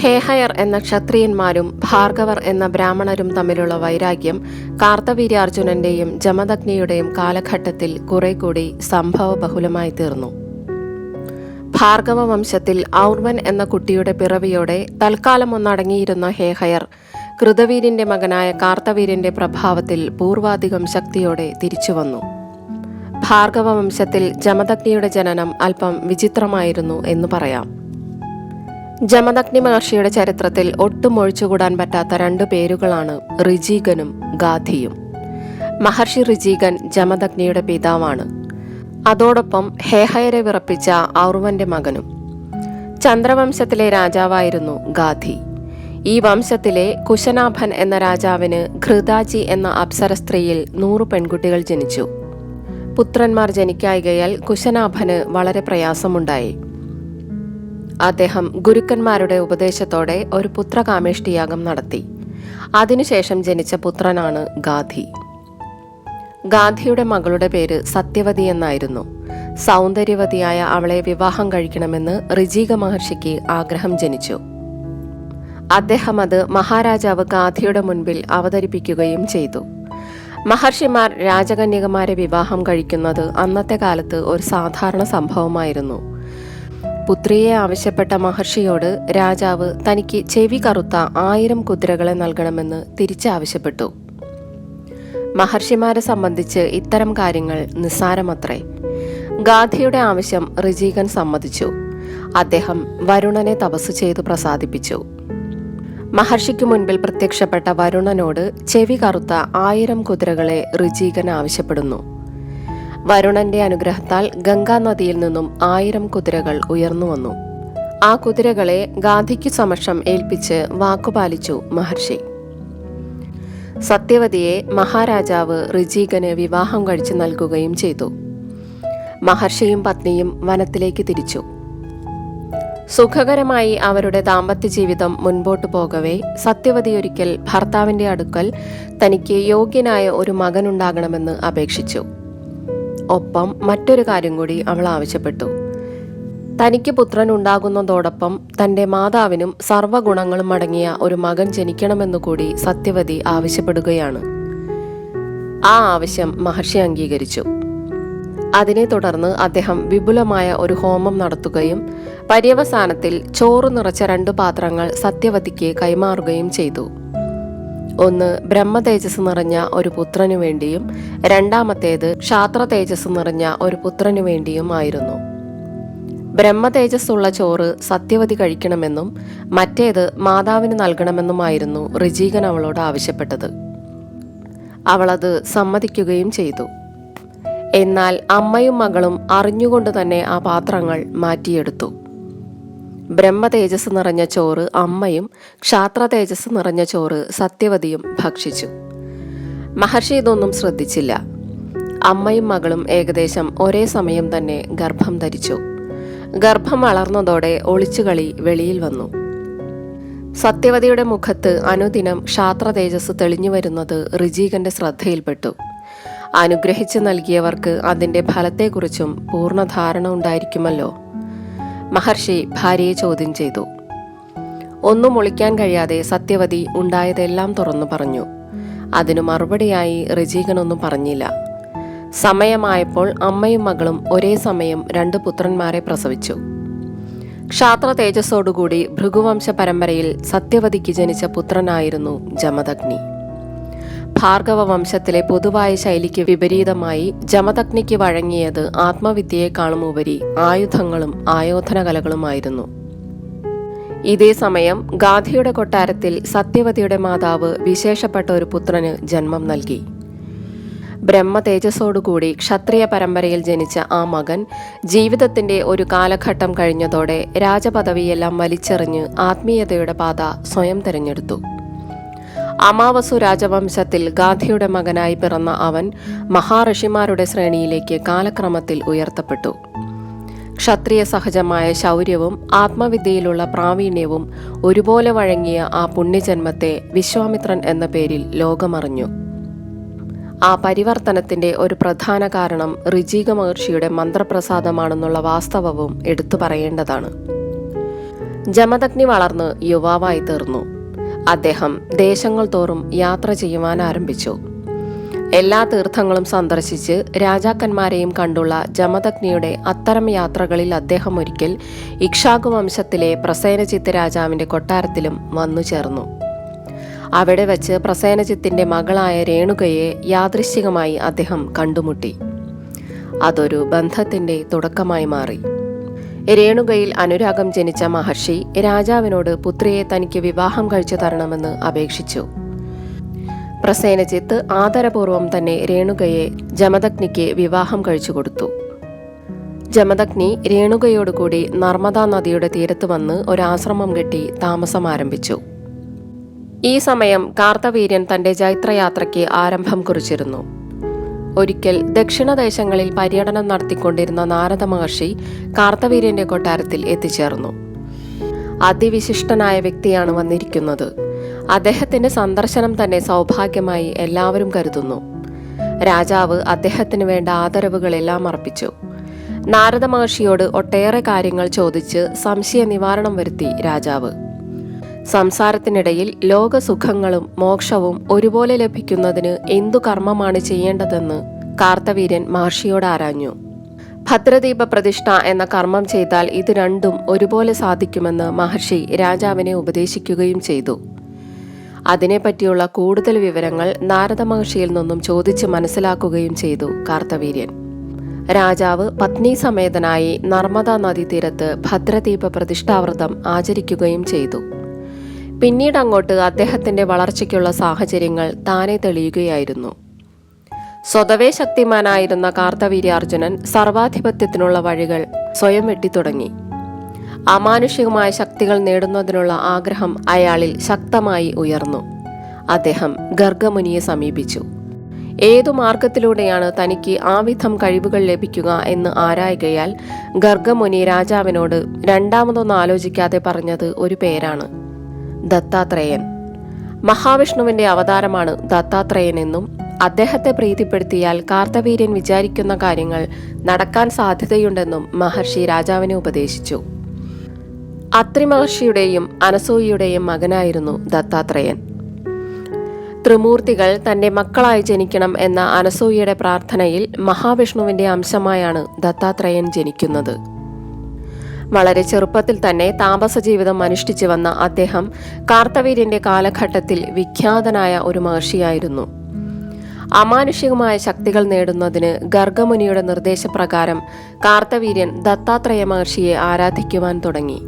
ഹേഹയർ എന്ന ക്ഷത്രിയന്മാരും ഭാർഗവർ എന്ന ബ്രാഹ്മണരും തമ്മിലുള്ള വൈരാഗ്യം കാർത്തവീര്യാർജുനന്റെയും ജമദഗ്നിയുടെയും കാലഘട്ടത്തിൽ കുറെ കൂടി സംഭവബഹുലമായി തീർന്നു. ഭാർഗവ വംശത്തിൽ ഔർവൻ എന്ന കുട്ടിയുടെ പിറവിയോടെ തൽക്കാലം ഒന്നടങ്ങിയിരുന്ന ഹേഹയർ കൃതവീരിന്റെ മകനായ കാർത്തവീരിന്റെ പ്രഭാവത്തിൽ പൂർവാധികം ശക്തിയോടെ തിരിച്ചുവന്നു. ഭാർഗവ വംശത്തിൽ ജമദഗ്നിയുടെ ജനനം അല്പം വിചിത്രമായിരുന്നു എന്ന് പറയാം. ജമദഗ്നി മഹർഷിയുടെ ചരിത്രത്തിൽ ഒട്ടും ഒഴിച്ചുകൂടാൻ പറ്റാത്ത രണ്ടു പേരുകളാണ് ഋജീകനും ഗാധിയും. മഹർഷി ഋജീകൻ ജമദഗ്നിയുടെ പിതാവാണ്. അതോടൊപ്പം ഹേഹയരെ വിറപ്പിച്ച ഔർവന്റെ മകനും. ചന്ദ്രവംശത്തിലെ രാജാവായിരുന്നു ഗാധി. ഈ വംശത്തിലെ കുശനാഭൻ എന്ന രാജാവിന് ഘൃതാജി എന്ന അപ്സര സ്ത്രീയിൽ നൂറു പെൺകുട്ടികൾ ജനിച്ചു. പുത്രന്മാർ ജനിക്കായികയാൽ കുശനാഭന് വളരെ പ്രയാസമുണ്ടായി. അദ്ദേഹം ഗുരുക്കന്മാരുടെ ഉപദേശത്തോടെ ഒരു പുത്രകാമേഷ്ടിയാഗം നടത്തി. അതിനുശേഷം ജനിച്ച പുത്രനാണ് ഗാന്ധി. ഗാന്ധിയുടെ മകളുടെ പേര് സത്യവതി എന്നായിരുന്നു. സൗന്ദര്യവതിയായ അവളെ വിവാഹം കഴിക്കണമെന്ന് ഋജീക മഹർഷിക്ക് ആഗ്രഹം ജനിച്ചു. അദ്ദേഹം അത് മഹാരാജാവ് ഗാന്ധിയുടെ മുൻപിൽ അവതരിപ്പിക്കുകയും ചെയ്തു. മഹർഷിമാർ രാജകന്യകമാരെ വിവാഹം കഴിക്കുന്നത് അന്നത്തെ കാലത്ത് ഒരു സാധാരണ സംഭവമായിരുന്നു. പുത്രിയെ ആവശ്യപ്പെട്ട മഹർഷിയോട് രാജാവ് തനിക്ക് ചെവി കറുത്ത ആയിരം കുതിരകളെ നൽകണമെന്ന് തിരിച്ചാവശ്യപ്പെട്ടു. മഹർഷിമാരെ സംബന്ധിച്ച് ഇത്തരം കാര്യങ്ങൾ നിസ്സാരമത്രേ. ഗാന്ധിയുടെ ആവശ്യം ഋജീകൻ സമ്മതിച്ചു. അദ്ദേഹം വരുണനെ തപസ് ചെയ്തു പ്രസാദിപ്പിച്ചു. മഹർഷിക്ക് മുൻപിൽ പ്രത്യക്ഷപ്പെട്ട വരുണനോട് ചെവി കറുത്ത ആയിരം കുതിരകളെ ഋജീകൻ ആവശ്യപ്പെടുന്നു. വരുണന്റെ അനുഗ്രഹത്താൽ ഗംഗാ നദിയിൽ നിന്നും ആയിരം കുതിരകൾ ഉയർന്നു വന്നു. ആ കുതിരകളെ ഗാന്ധിക്ക് സമക്ഷം ഏൽപ്പിച്ച് വാക്കുപാലിച്ചു മഹർഷി. സത്യവതിയെ മഹാരാജാവ് ഋജീകന് വിവാഹം കഴിച്ചു നൽകുകയും ചെയ്തു. മഹർഷിയും പത്നിയും വനത്തിലേക്ക് തിരിച്ചു. സുഖകരമായി അവരുടെ ദാമ്പത്യ ജീവിതം മുൻപോട്ടു പോകവേ സത്യവതി ഒരിക്കൽ ഭർത്താവിന്റെ അടുക്കൽ തനിക്ക് യോഗ്യനായ ഒരു മകനുണ്ടാകണമെന്ന് അപേക്ഷിച്ചു. ഒപ്പം മറ്റൊരു കാര്യം കൂടി അവൾ ആവശ്യപ്പെട്ടു. തനിക്ക് പുത്രൻ ഉണ്ടാകുന്നതോടൊപ്പം തന്റെ മാതാവിനും സർവഗുണങ്ങളും അടങ്ങിയ ഒരു മകൻ ജനിക്കണമെന്നുകൂടി സത്യവതി ആവശ്യപ്പെടുകയാണ്. ആ ആവശ്യം മഹർഷി അംഗീകരിച്ചു. അതിനെ തുടർന്ന് അദ്ദേഹം വിപുലമായ ഒരു ഹോമം നടത്തുകയും പര്യവസാനത്തിൽ ചോറ് നിറച്ച രണ്ടു പാത്രങ്ങൾ സത്യവതിക്ക് കൈമാറുകയും ചെയ്തു. ഒന്ന് ബ്രഹ്മ തേജസ് നിറഞ്ഞ ഒരു പുത്രനു വേണ്ടിയും രണ്ടാമത്തേത് ക്ഷാത്ര തേജസ് നിറഞ്ഞ ഒരു പുത്രനു വേണ്ടിയും ആയിരുന്നു. ബ്രഹ്മ തേജസ്സുള്ള ചോറ് സത്യവതി കഴിക്കണമെന്നും മറ്റേത് മാതാവിന് നൽകണമെന്നുമായിരുന്നു ഋജീകൻ അവളോട് ആവശ്യപ്പെട്ടത്. അവളത് സമ്മതിക്കുകയും ചെയ്തു. എന്നാൽ അമ്മയും മകളും അറിഞ്ഞുകൊണ്ട് തന്നെ ആ പാത്രങ്ങൾ മാറ്റിയെടുത്തു. ബ്രഹ്മ തേജസ് നിറഞ്ഞ ചോറ് അമ്മയും ക്ഷാത്ര തേജസ് നിറഞ്ഞ ചോറ് സത്യവതിയും ഭക്ഷിച്ചു. മഹർഷി ഇതൊന്നും ശ്രദ്ധിച്ചില്ല. അമ്മയും മകളും ഏകദേശം ഒരേ സമയം തന്നെ ഗർഭം ധരിച്ചു. ഗർഭം വളർന്നതോടെ ഒളിച്ചുകളി വെളിയിൽ വന്നു. സത്യവതിയുടെ മുഖത്ത് അനുദിനം ക്ഷാത്ര തേജസ് തെളിഞ്ഞു വരുന്നത് ഋജീകന്റെ ശ്രദ്ധയിൽപ്പെട്ടു. അനുഗ്രഹിച്ചു നൽകിയവർക്ക് അതിന്റെ ഫലത്തെക്കുറിച്ചും പൂർണ ധാരണ ഉണ്ടായിരിക്കുമല്ലോ. മഹർഷി ഭാര്യയെ ചോദ്യം ചെയ്തു. ഒന്നും ഒളിക്കാൻ കഴിയാതെ സത്യവതി ഉണ്ടായതെല്ലാം തുറന്നു പറഞ്ഞു. അതിനു മറുപടിയായി ഋജീകനൊന്നും പറഞ്ഞില്ല. സമയമായപ്പോൾ അമ്മയും മകളും ഒരേ സമയം രണ്ട് പുത്രന്മാരെ പ്രസവിച്ചു. ക്ഷാത്ര തേജസ്സോടുകൂടി ഭൃഗുവംശ പരമ്പരയിൽ സത്യവതിക്ക് ജനിച്ച പുത്രനായിരുന്നു ജമദഗ്നി. ഭാർഗവ വംശത്തിലെ പൊതുവായ ശൈലിക്ക് വിപരീതമായി ജമദഗ്നിക്ക് വഴങ്ങിയത് ആത്മവിദ്യയെക്കാളും ഉപരി ആയുധങ്ങളും ആയോധന കലകളുമായിരുന്നു ഇതേ സമയം ഗാന്ധിയുടെ കൊട്ടാരത്തിൽ സത്യവതിയുടെ മാതാവ് വിശേഷപ്പെട്ട ഒരു പുത്രന് ജന്മം നൽകി. ബ്രഹ്മ തേജസ്സോടുകൂടി ക്ഷത്രിയ പരമ്പരയിൽ ജനിച്ച ആ മകൻ ജീവിതത്തിന്റെ ഒരു കാലഘട്ടം കഴിഞ്ഞതോടെ രാജപദവിയെല്ലാം വലിച്ചെറിഞ്ഞ് ആത്മീയതയുടെ പാത സ്വയം തിരഞ്ഞെടുത്തു. അമാവസു രാജവംശത്തിൽ ഗാന്ധിയുടെ മകനായി പിറന്ന അവൻ മഹാഋഷിമാരുടെ ശ്രേണിയിലേക്ക് കാലക്രമത്തിൽ ഉയർത്തപ്പെട്ടു. ക്ഷത്രിയ സഹജമായ ശൗര്യവും ആത്മവിദ്യയിലുള്ള പ്രാവീണ്യവും ഒരുപോലെ വഴങ്ങിയ ആ പുണ്യജന്മത്തെ വിശ്വാമിത്രൻ എന്ന പേരിൽ ലോകമറിഞ്ഞു. ആ പരിവർത്തനത്തിന്റെ ഒരു പ്രധാന കാരണം ഋജീക മഹർഷിയുടെ മന്ത്രപ്രസാദമാണെന്നുള്ള വാസ്തവവും എടുത്തു പറയേണ്ടതാണ്. ജമദഗ്നി വളർന്ന് യുവാവായി തീർന്നു. അദ്ദേഹം ദേശങ്ങൾ തോറും യാത്ര ചെയ്യുവാൻ ആരംഭിച്ചു. എല്ലാ തീർത്ഥങ്ങളും സന്ദർശിച്ച് രാജാക്കന്മാരെയും കണ്ടുള്ള ജമദഗ്നിയുടെ അത്തരം യാത്രകളിൽ അദ്ദേഹം ഒരിക്കൽ ഇക്ഷാകു വംശത്തിലെ പ്രസേനജിത്ത് രാജാവിന്റെ കൊട്ടാരത്തിലും വന്നു ചേർന്നു. അവിടെ വച്ച് പ്രസേനജിത്തിന്റെ മകളായ രേണുകയെ യാദൃശ്ചികമായി അദ്ദേഹം കണ്ടുമുട്ടി. അതൊരു ബന്ധത്തിന്റെ തുടക്കമായി മാറി. രേണുകയിൽ അനുരാഗം ജനിച്ച മഹർഷി രാജാവിനോട് പുത്രിയെ തനിക്ക് വിവാഹം കഴിച്ചു തരണമെന്ന് അപേക്ഷിച്ചു. പ്രസേനജിത്ത് ആദരപൂർവം തന്നെ രേണുകയെ ജമദഗ്നിക്ക് വിവാഹം കഴിച്ചു കൊടുത്തു. ജമദഗ്നി രേണുകയോടുകൂടി നർമ്മദാ നദിയുടെ തീരത്ത് വന്ന് ഒരാശ്രമം കെട്ടി താമസം ആരംഭിച്ചു. ഈ സമയം കാർത്തവീര്യൻ തന്റെ ജൈത്രയാത്രയ്ക്ക് ആരംഭം കുറിച്ചിരുന്നു. ഒരിക്കൽ ദക്ഷിണദേശങ്ങളിൽ പര്യടനം നടത്തിക്കൊണ്ടിരുന്ന നാരദ മഹർഷി കാർത്തവീര്യന്റെ കൊട്ടാരത്തിൽ എത്തിച്ചേർന്നു. അതിവിശിഷ്ടനായ വ്യക്തിയാണ് വന്നിരിക്കുന്നത്. അദ്ദേഹത്തിന്റെ സന്ദർശനം തന്നെ സൗഭാഗ്യമായി എല്ലാവരും കരുതുന്നു. രാജാവ് അദ്ദേഹത്തിന് വേണ്ട ആദരവുകളെല്ലാം അർപ്പിച്ചു. നാരദ മഹർഷിയോട് ഒട്ടേറെ കാര്യങ്ങൾ ചോദിച്ച് സംശയ നിവാരണം വരുത്തി രാജാവ്. സംസാരത്തിനിടയിൽ ലോകസുഖങ്ങളും മോക്ഷവും ഒരുപോലെ ലഭിക്കുന്നതിന് എന്തു കർമ്മമാണ് ചെയ്യേണ്ടതെന്ന് കാർത്തവീര്യൻ മഹർഷിയോട് ആരാഞ്ഞു. ഭദ്രദീപ പ്രതിഷ്ഠ എന്ന കർമ്മം ചെയ്താൽ ഇത് രണ്ടും ഒരുപോലെ സാധിക്കുമെന്ന് മഹർഷി രാജാവിനെ ഉപദേശിക്കുകയും ചെയ്തു. അതിനെപ്പറ്റിയുള്ള കൂടുതൽ വിവരങ്ങൾ നാരദ മഹർഷിയിൽ നിന്നും ചോദിച്ച് മനസ്സിലാക്കുകയും ചെയ്തു കാർത്തവീര്യൻ. രാജാവ് പത്നി സമേതനായി നർമ്മദാ നദീതീരത്ത് ഭദ്രദീപ പ്രതിഷ്ഠാവ്രതം ആചരിക്കുകയും ചെയ്തു. പിന്നീട് അങ്ങോട്ട് അദ്ദേഹത്തിന്റെ വളർച്ചയ്ക്കുള്ള സാഹചര്യങ്ങൾ താനെ തെളിയുകയായിരുന്നു. സ്വതവേ ശക്തിമാനായിരുന്ന കാർത്തവീര്യാർജുനൻ സർവാധിപത്യത്തിനുള്ള വഴികൾ സ്വയം വെട്ടിത്തുടങ്ങി അമാനുഷികമായ ശക്തികൾ നേടുന്നതിനുള്ള ആഗ്രഹം അയാളിൽ ശക്തമായി ഉയർന്നു. അദ്ദേഹം ഗർഗമുനിയെ സമീപിച്ചു. ഏതു മാർഗത്തിലൂടെയാണ് തനിക്ക് ആവിധം കഴിവുകൾ ലഭിക്കുക എന്ന് ആരായുകയാൽ ഗർഗമുനി രാജാവിനോട് രണ്ടാമതൊന്നും ആലോചിക്കാതെ പറഞ്ഞത് ഒരു പേരാണ്. ദത്താത്രേയൻ. മഹാവിഷ്ണുവിന്റെ അവതാരമാണ് ദത്താത്രേയൻ എന്നും അദ്ദേഹത്തെ പ്രീതിപ്പെടുത്തിയാൽ കാർത്തവീര്യൻ വിചാരിക്കുന്ന കാര്യങ്ങൾ നടക്കാൻ സാധ്യതയുണ്ടെന്നും മഹർഷി രാജാവിനെ ഉപദേശിച്ചു. അത്രി മഹർഷിയുടെയും അനസൂയയുടെയും മകനായിരുന്നു ദത്താത്രേയൻ. ത്രിമൂർത്തികൾ തന്റെ മക്കളായി ജനിക്കണം എന്ന അനസൂയയുടെ പ്രാർത്ഥനയിൽ മഹാവിഷ്ണുവിന്റെ അംശമായാണ് ദത്താത്രേയൻ ജനിക്കുന്നത്. വളരെ ചെറുപ്പത്തിൽ തന്നെ താമസ ജീവിതം അനുഷ്ഠിച്ചു വന്ന അദ്ദേഹം കാർത്തവീര്യന്റെ കാലഘട്ടത്തിൽ വിഖ്യാതനായ ഒരു മഹർഷിയായിരുന്നു. അമാനുഷികമായ ശക്തികൾ നേടുന്നതിന് ഗർഗമുനിയുടെ നിർദ്ദേശപ്രകാരം കാർത്തവീര്യൻ ദത്താത്രേയ മഹർഷിയെ ആരാധിക്കുവാൻ തുടങ്ങി.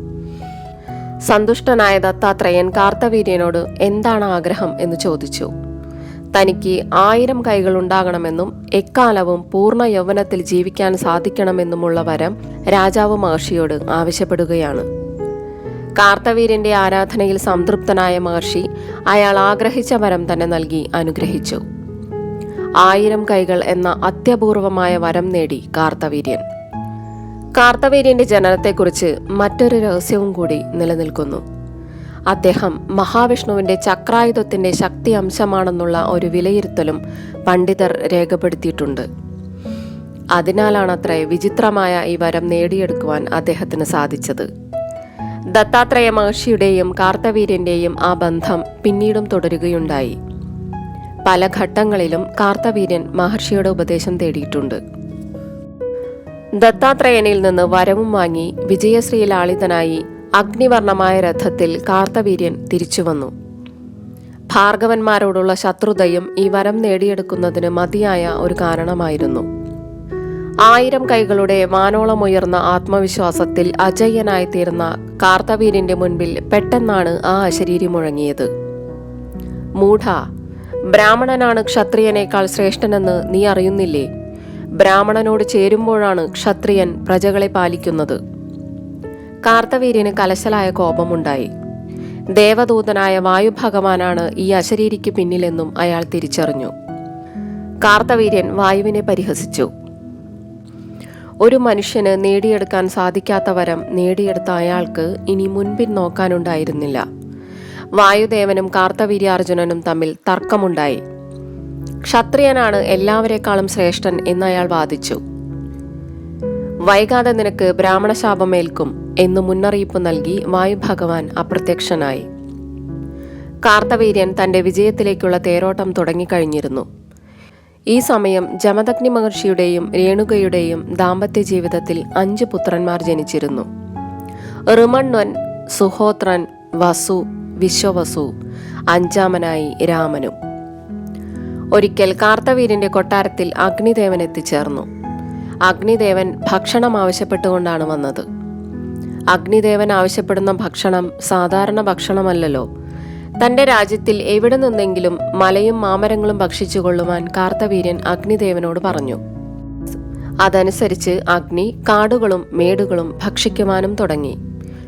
സന്തുഷ്ടനായ ദത്താത്രേയൻ കാർത്തവീര്യനോട് എന്താണ് ആഗ്രഹം എന്ന് ചോദിച്ചു. തനിക്ക് ആയിരം കൈകൾ ഉണ്ടാകണമെന്നും എക്കാലവും പൂർണ യൗവനത്തിൽ ജീവിക്കാൻ സാധിക്കണമെന്നുമുള്ള വരം രാജാവ് മഹർഷിയോട് ആവശ്യപ്പെടുകയാണ്. കാർത്തവീരന്റെ ആരാധനയിൽ സംതൃപ്തനായ മഹർഷി അയാൾ ആഗ്രഹിച്ച വരം തന്നെ നൽകി അനുഗ്രഹിച്ചു. ആയിരം കൈകൾ എന്ന അത്യപൂർവമായ വരം നേടി കാർത്തവീര്യൻ. കാർത്തവീര്യന്റെ ജനനത്തെക്കുറിച്ച് മറ്റൊരു രഹസ്യവും കൂടി നിലനിൽക്കുന്നു. അദ്ദേഹം മഹാവിഷ്ണുവിന്റെ ചക്രായുധത്തിന്റെ ശക്തി അംശമാണെന്നുള്ള ഒരു വിലയിരുത്തലും പണ്ഡിതർ രേഖപ്പെടുത്തിയിട്ടുണ്ട്. അതിനാലാണത്രേ വിചിത്രമായ ഈ വരം നേടിയെടുക്കുവാൻ അദ്ദേഹത്തിന് സാധിച്ചത്. ദത്താത്രേയ മഹർഷിയുടെയും കാർത്തവീര്യന്റെയും ആ ബന്ധം പിന്നീടും തുടരുകയുണ്ടായി. പല ഘട്ടങ്ങളിലും കാർത്തവീര്യൻ മഹർഷിയുടെ ഉപദേശം തേടിയിട്ടുണ്ട്. ദത്താത്രേയനിൽ നിന്ന് വരവും വാങ്ങി വിജയശ്രീ ലാളിതനായി അഗ്നിവർണമായ രഥത്തിൽ കാർത്തവീര്യൻ തിരിച്ചുവന്നു. ഭാർഗവന്മാരോടുള്ള ശത്രുതയും ഈ വരം നേടിയെടുക്കുന്നതിന് മതിയായ ഒരു കാരണമായിരുന്നു. ആയിരം കൈകളുടെ വാനോളമുയർന്ന ആത്മവിശ്വാസത്തിൽ അജയ്യനായി തീർന്ന കാർത്തവീര്യന്റെ മുൻപിൽ പെട്ടെന്നാണ് ആ അശരീരി മുഴങ്ങിയത്. മൂഢ ബ്രാഹ്മണനാണ് ക്ഷത്രിയനേക്കാൾ ശ്രേഷ്ഠനെന്ന് നീ അറിയുന്നില്ലേ? ബ്രാഹ്മണനോട് ചേരുമ്പോഴാണ് ക്ഷത്രിയൻ പ്രജകളെ പാലിക്കുന്നത്. കാർത്തവീര്യന് കലശലായ കോപമുണ്ടായി. ദേവദൂതനായ വായുഭഗവാനാണ് ഈ അശരീരിക്ക് പിന്നിലെന്നും അയാൾ തിരിച്ചറിഞ്ഞു. കാർത്തവീര്യൻ വായുവിനെ പരിഹസിച്ചു. ഒരു മനുഷ്യന് നേടിയെടുക്കാൻ സാധിക്കാത്ത വരം നേടിയെടുത്ത അയാൾക്ക് ഇനി മുൻപിൻ നോക്കാനുണ്ടായിരുന്നില്ല. വായുദേവനും കാർത്തവീര്യാർജുനനും തമ്മിൽ തർക്കമുണ്ടായി. ക്ഷത്രിയനാണ് എല്ലാവരെക്കാളും ശ്രേഷ്ഠൻ എന്നയാൾ വാദിച്ചു. വൈകാതെ നിനക്ക് ബ്രാഹ്മണശാപമേൽക്കും എന്നു മുന്നറിയിപ്പ് നൽകി വായുഭഗവാൻ അപ്രത്യക്ഷനായി. കാർത്തവീര്യൻ തന്റെ വിജയത്തിലേക്കുള്ള തേരോട്ടം തുടങ്ങിക്കഴിഞ്ഞിരുന്നു. ഈ സമയം ജമദഗ്നി മഹർഷിയുടെയും രേണുകയുടെയും ദാമ്പത്യ ജീവിതത്തിൽ അഞ്ച് പുത്രന്മാർ ജനിച്ചിരുന്നു. ഋമണ്വൻ സുഹോത്രൻ വസു വിശ്വവസു അഞ്ചാമനായി രാമനും. ഒരിക്കൽ കാർത്തവീരിന്റെ കൊട്ടാരത്തിൽ അഗ്നിദേവൻ എത്തിച്ചേർന്നു. അഗ്നിദേവൻ ഭക്ഷണം ആവശ്യപ്പെട്ടുകൊണ്ടാണ് വന്നത്. അഗ്നിദേവൻ ആവശ്യപ്പെടുന്ന ഭക്ഷണം സാധാരണ ഭക്ഷണമല്ലല്ലോ. തന്റെ രാജ്യത്തിൽ എവിടെ നിന്നെങ്കിലും മലയും മാമരങ്ങളും ഭക്ഷിച്ചു കൊള്ളുവാൻ കാർത്തവീര്യൻ അഗ്നിദേവനോട് പറഞ്ഞു. അതനുസരിച്ച് അഗ്നി കാടുകളും മേടുകളും ഭക്ഷിക്കുവാനും തുടങ്ങി.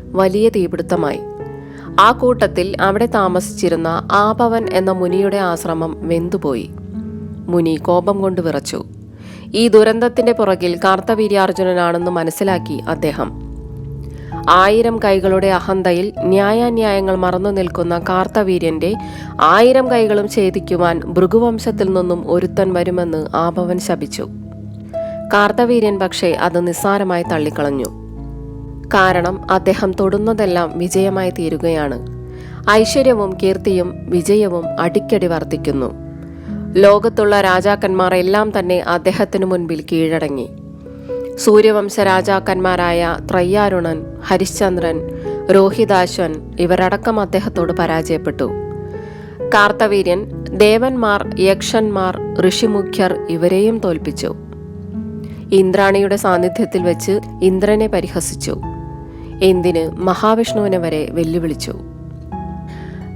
വലിയ തീപിടുത്തമായി. ആ കൂട്ടത്തിൽ അവിടെ താമസിച്ചിരുന്ന ആപവൻ എന്ന മുനിയുടെ ആശ്രമം വെന്തുപോയി. മുനി കോപം കൊണ്ട് വിറച്ചു. ഈ ദുരന്തത്തിന്റെ പുറകിൽ കാർത്തവീര്യാർജുനനാണെന്ന് മനസ്സിലാക്കി അദ്ദേഹം. ആയിരം കൈകളുടെ അഹന്തയിൽ ന്യായാന്യായങ്ങൾ മറന്നു നിൽക്കുന്ന കാർത്തവീര്യന്റെ ആയിരം കൈകളും ഛേദിക്കുവാൻ ഭൃഗുവംശത്തിൽ നിന്നും ഒരുത്തൻ വരുമെന്ന് ആഭവൻ ശപിച്ചു. കാർത്തവീര്യൻ പക്ഷേ അത് നിസ്സാരമായി തള്ളിക്കളഞ്ഞു. കാരണം അദ്ദേഹം തൊടുന്നതെല്ലാം വിജയമായി തീരുകയാണ്. ഐശ്വര്യവും കീർത്തിയും വിജയവും അടിക്കടി വർദ്ധിക്കുന്നു. ലോകത്തുള്ള രാജാക്കന്മാർ എല്ലാം തന്നെ അദ്ദേഹത്തിനു മുൻപിൽ കീഴടങ്ങി. സൂര്യവംശ രാജാക്കന്മാരായ ത്രയ്യാരുണൻ ഹരിശ്ചന്ദ്രൻ രോഹിതാശ്വൻ ഇവരടക്കം അദ്ദേഹത്തോട് പരാജയപ്പെട്ടു. കാർത്തവീര്യൻ ദേവന്മാർ യക്ഷന്മാർ ഋഷിമുഖ്യർ ഇവരെയും തോൽപ്പിച്ചു. ഇന്ദ്രാണിയുടെ സാന്നിധ്യത്തിൽ വെച്ച് ഇന്ദ്രനെ പരിഹസിച്ചു. എന്തിന് മഹാവിഷ്ണുവിനെ വരെ വെല്ലുവിളിച്ചു.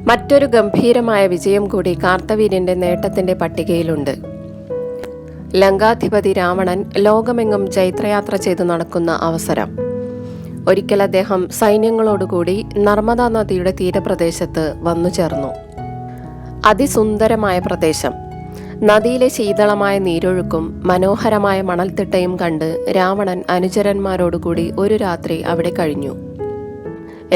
മറ്റൊരു ഗംഭീരമായ വിജയം കൂടി കാർത്തവീര്യന്റെ നേട്ടത്തിന്റെ പട്ടികയിലുണ്ട്. ലങ്കാധിപതി രാവണൻ ലോകമെങ്ങും ജൈത്രയാത്ര ചെയ്തു നടക്കുന്ന അവസരം. ഒരിക്കൽ അദ്ദേഹം സൈന്യങ്ങളോടുകൂടി നർമ്മദാ നദിയുടെ തീരപ്രദേശത്ത് വന്നു ചേർന്നു. അതിസുന്ദരമായ പ്രദേശം. നദിയിലെ ശീതളമായ നീരൊഴുക്കും മനോഹരമായ മണൽത്തിട്ടയും കണ്ട് രാവണൻ അനുചരന്മാരോടുകൂടി ഒരു രാത്രി അവിടെ കഴിഞ്ഞു.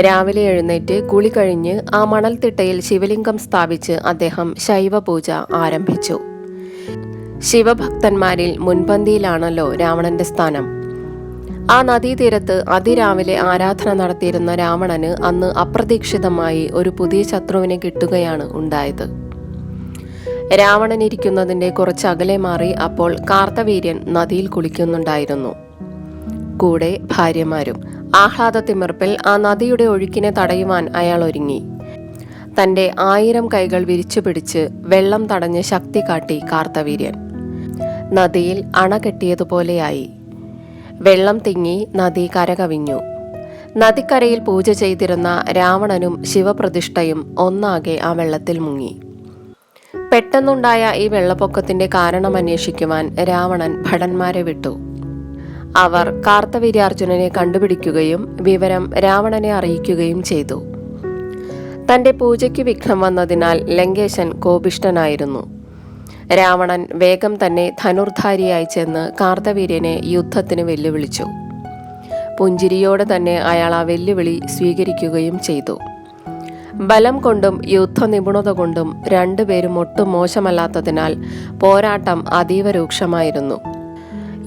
രാവിലെ എഴുന്നേറ്റ് കുളി കഴിഞ്ഞ് ആ മണൽത്തിട്ടയിൽ ശിവലിംഗം സ്ഥാപിച്ച് അദ്ദേഹം ശൈവപൂജ ആരംഭിച്ചു. ശിവഭക്തന്മാരിൽ മുൻപന്തിയിലാണല്ലോ രാവണന്റെ സ്ഥാനം. ആ നദീതീരത്ത് അതിരാവിലെ ആരാധന നടത്തിയിരുന്ന രാവണന് അന്ന് അപ്രതീക്ഷിതമായി ഒരു പുതിയ ശത്രുവിനെ കിട്ടുകയാണ് ഉണ്ടായത്. രാവണൻ ഇരിക്കുന്നതിന്റെ കുറച്ച് അകലെ മാറി അപ്പോൾ കാർത്തവീര്യൻ നദിയിൽ കുളിക്കുന്നുണ്ടായിരുന്നു. കൂടെ ഭാര്യമാരും ആഹ്ലാദ തിമിർപ്പിൽ ആ നദിയുടെ ഒഴുക്കിനെ തടയുവാൻ അയാൾ ഒരുങ്ങി. തന്റെ ആയിരം കൈകൾ വിരിച്ചു പിടിച്ച് വെള്ളം തടഞ്ഞ് ശക്തി കാട്ടി കാർത്തവീര്യൻ. നദിയിൽ അണ കെട്ടിയതുപോലെയായി. വെള്ളം തിങ്ങി നദി കരകവിഞ്ഞു. നദിക്കരയിൽ പൂജ ചെയ്തിരുന്ന രാവണനും ശിവപ്രതിഷ്ഠയും ഒന്നാകെ ആ വെള്ളത്തിൽ മുങ്ങി. പെട്ടെന്നുണ്ടായ ഈ വെള്ളപ്പൊക്കത്തിന്റെ കാരണം അന്വേഷിക്കുവാൻ രാവണൻ ഭടന്മാരെ വിട്ടു. അവർ കാർത്തവീര്യാർജുനനെ കണ്ടുപിടിക്കുകയും വിവരം രാവണനെ അറിയിക്കുകയും ചെയ്തു. തന്റെ പൂജയ്ക്ക് വിഘ്നം വന്നതിനാൽ ലങ്കേശൻ കോപിഷ്ടനായിരുന്നു രാവണൻ വേഗം തന്നെ ധനുർധാരിയായി ചെന്ന് കാർത്തവീര്യനെ യുദ്ധത്തിന് വെല്ലുവിളിച്ചു. പുഞ്ചിരിയോടെ തന്നെ അയാൾ ആ വെല്ലുവിളി സ്വീകരിക്കുകയും ചെയ്തു. ബലം കൊണ്ടും യുദ്ധ നിപുണത കൊണ്ടും രണ്ടുപേരും ഒട്ടും മോശമല്ലാത്തതിനാൽ പോരാട്ടം അതീവ രൂക്ഷമായിരുന്നു.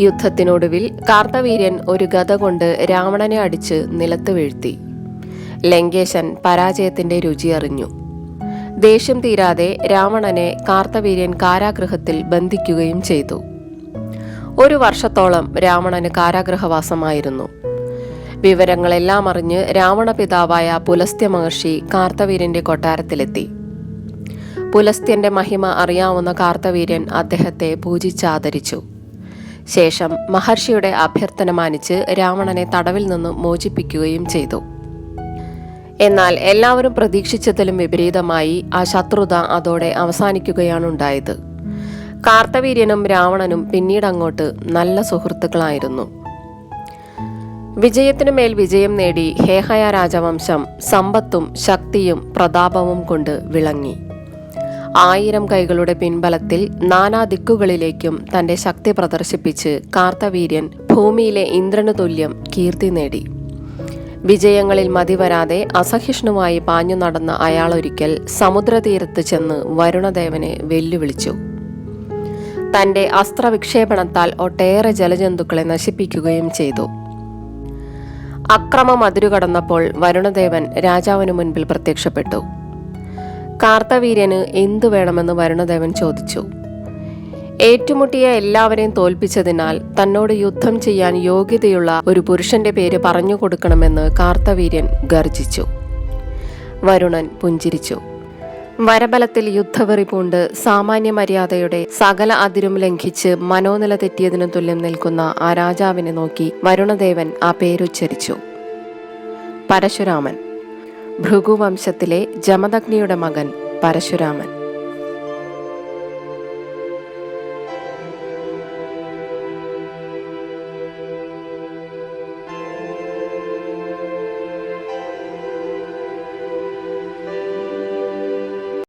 യുദ്ധത്തിനൊടുവിൽ കാർത്തവീര്യൻ ഒരു ഗത കൊണ്ട് രാവണനെ അടിച്ച് നിലത്ത് വീഴ്ത്തി. ലങ്കേശൻ പരാജയത്തിന്റെ രുചി അറിഞ്ഞു. ദേഷ്യം തീരാതെ രാവണനെ കാർത്തവീര്യൻ കാരാഗ്രഹത്തിൽ ബന്ധിക്കുകയും ചെയ്തു. ഒരു വർഷത്തോളം രാവണന് കാരാഗ്രഹവാസമായിരുന്നു വിവരങ്ങളെല്ലാം അറിഞ്ഞ് രാവണ പിതാവായ പുലസ്ത്യ മഹർഷി കാർത്തവീര്യന്റെ കൊട്ടാരത്തിലെത്തി. പുലസ്ത്യന്റെ മഹിമ അറിയാവുന്ന കാർത്തവീര്യൻ അദ്ദേഹത്തെ പൂജിച്ചാദരിച്ചു. ശേഷം മഹർഷിയുടെ അഭ്യർത്ഥന മാനിച്ച് രാവണനെ തടവിൽ നിന്നും മോചിപ്പിക്കുകയും ചെയ്തു. എന്നാൽ എല്ലാവരും പ്രതീക്ഷിച്ചതിലും വിപരീതമായി ആ ശത്രുത അതോടെ അവസാനിക്കുകയാണുണ്ടായത്. കാർത്തവീര്യനും രാവണനും പിന്നീട് അങ്ങോട്ട് നല്ല സുഹൃത്തുക്കളായിരുന്നു. വിജയത്തിനു മേൽ വിജയം നേടി ഹേഹയ രാജവംശം സമ്പത്തും ശക്തിയും പ്രതാപവും കൊണ്ട് വിളങ്ങി. ആയിരം കൈകളുടെ പിൻബലത്തിൽ നാനാ ദിക്കുകളിലേക്കും തന്റെ ശക്തി പ്രദർശിപ്പിച്ച് കാർത്തവീര്യൻ ഭൂമിയിലെ ഇന്ദ്രനു തുല്യം കീർത്തി നേടി. വിജയങ്ങളിൽ മതിവരാതെ അസഹിഷ്ണുവായി പാഞ്ഞു നടന്ന അയാളൊരിക്കൽ സമുദ്രതീരത്ത് ചെന്ന് വരുണദേവനെ വെല്ലുവിളിച്ചു. തന്റെ അസ്ത്രവിക്ഷേപണത്താൽ ഒട്ടേറെ ജലജന്തുക്കളെ നശിപ്പിക്കുകയും ചെയ്തു. അക്രമം അതിരുകടന്നപ്പോൾ വരുണദേവൻ രാജാവിനു മുൻപിൽ പ്രത്യക്ഷപ്പെട്ടു. കാർത്തവീര്യന് എന്തു വേണമെന്ന് വരുണദേവൻ ചോദിച്ചു. ഏറ്റുമുട്ടിയ എല്ലാവരെയും തോൽപ്പിച്ചതിനാൽ തന്നോട് യുദ്ധം ചെയ്യാൻ യോഗ്യതയുള്ള ഒരു പുരുഷന്റെ പേര് പറഞ്ഞു കൊടുക്കണമെന്ന് കാർത്തവീര്യൻ ഗർജിച്ചു. വരുണൻ പുഞ്ചിരിച്ചു. വരബലത്തിൽ യുദ്ധവെറി പൂണ്ട് സാമാന്യ മര്യാദയുടെ സകല അതിരും ലംഘിച്ച് മനോനില തെറ്റിയതിനു തുല്യം നിൽക്കുന്ന ആ രാജാവിനെ നോക്കി വരുണദേവൻ ആ പേരുച്ചരിച്ചു. പരശുരാമൻ ഭൃഗുവംശത്തിലെ ജമദഗ്നിയുടെ മകൻ പരശുരാമൻ.